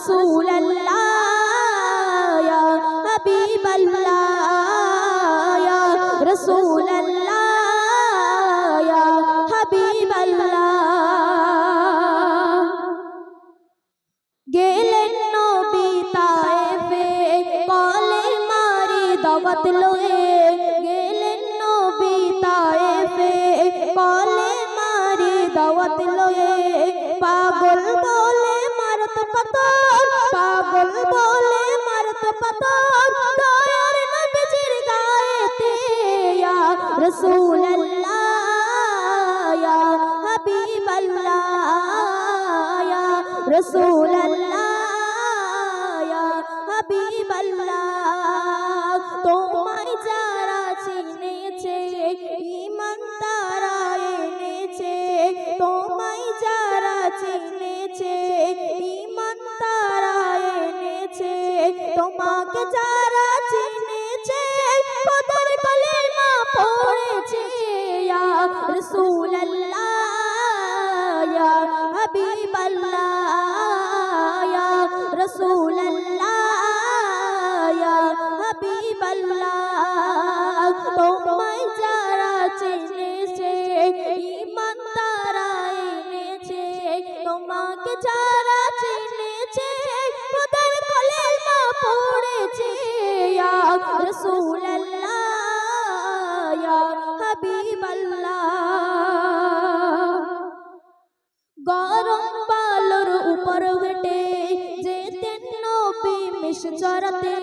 رسول الله পাতর পাগল বলে মারত পাতর দয়ার নবীজির গায়েতে ইয়া রাসূলুল্লাহ ইয়া হাবিবাল্লাহ ইয়া রাসূলুল্লাহ। তোমাকে যারা চিনেছে খোদার কলেমা পড়েছে। ইয়া রাসূলুল্লাহ ইয়া হাবিবাল্লাহ। রাসূলুল্লাহ, ইয়া হাবিবাল্লাহ। গরম বালুর উপর হেঁটে যেতেন নবী মিশ চরাতে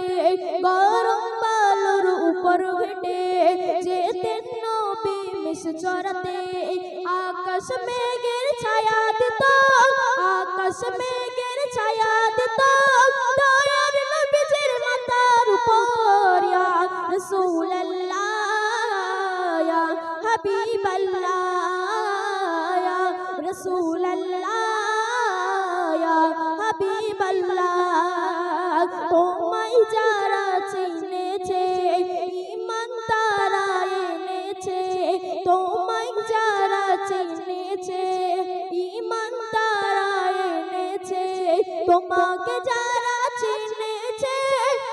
গরম বালুর উপর হেঁটে যেতেন নবী মিশ চরাতে আকাশ মেঘের ছায়া দিত, আকাশ মেঘের ছায়া দিত। ইয়া হাবিবাল্লাহ, তোমায় যারা চিনেছে, ঈমান তারা এনেছে, তোমায় যারা চিনেছে, ঈমান তারা এনেছে, তোমাকে যারা চিনেছে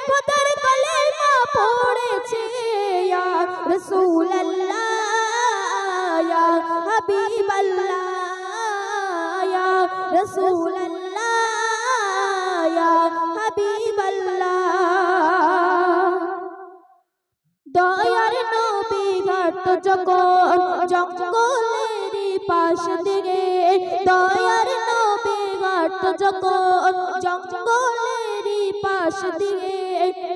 খোদার কলেমা পড়েছে, ইয়া হাবিবাল্লাহ ইয়া রাসূলুল্লাহ, ইয়া হাবিবাল্লাহ। দয়ার নবী ঘাট যখন জঙ্গলেরই পাশ দিকে দয়ার নবী ঘাট যখন জঙ্গলেরই পাশ দিয়ে,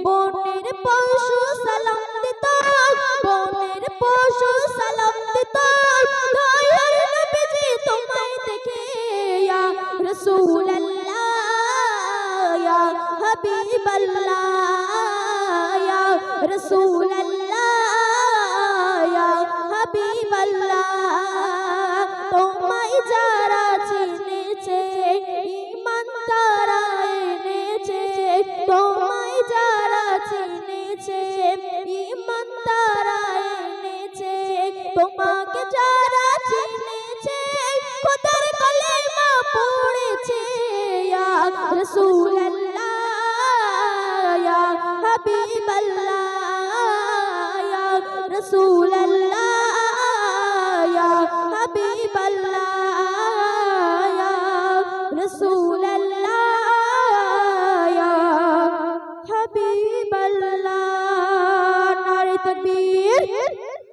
বনের পশু সালাম রসুল হাবিব তোমায় যারা চিনেছে ইমান তারা এনেছে, তোমায় যারা চিনেছে ইমান তারা এনেছে, তোমাকে যারা চিনেছে, খোদার কলেমা পড়েছে, ইয়া রসুল হাবিব আল্লাহ 苏拉。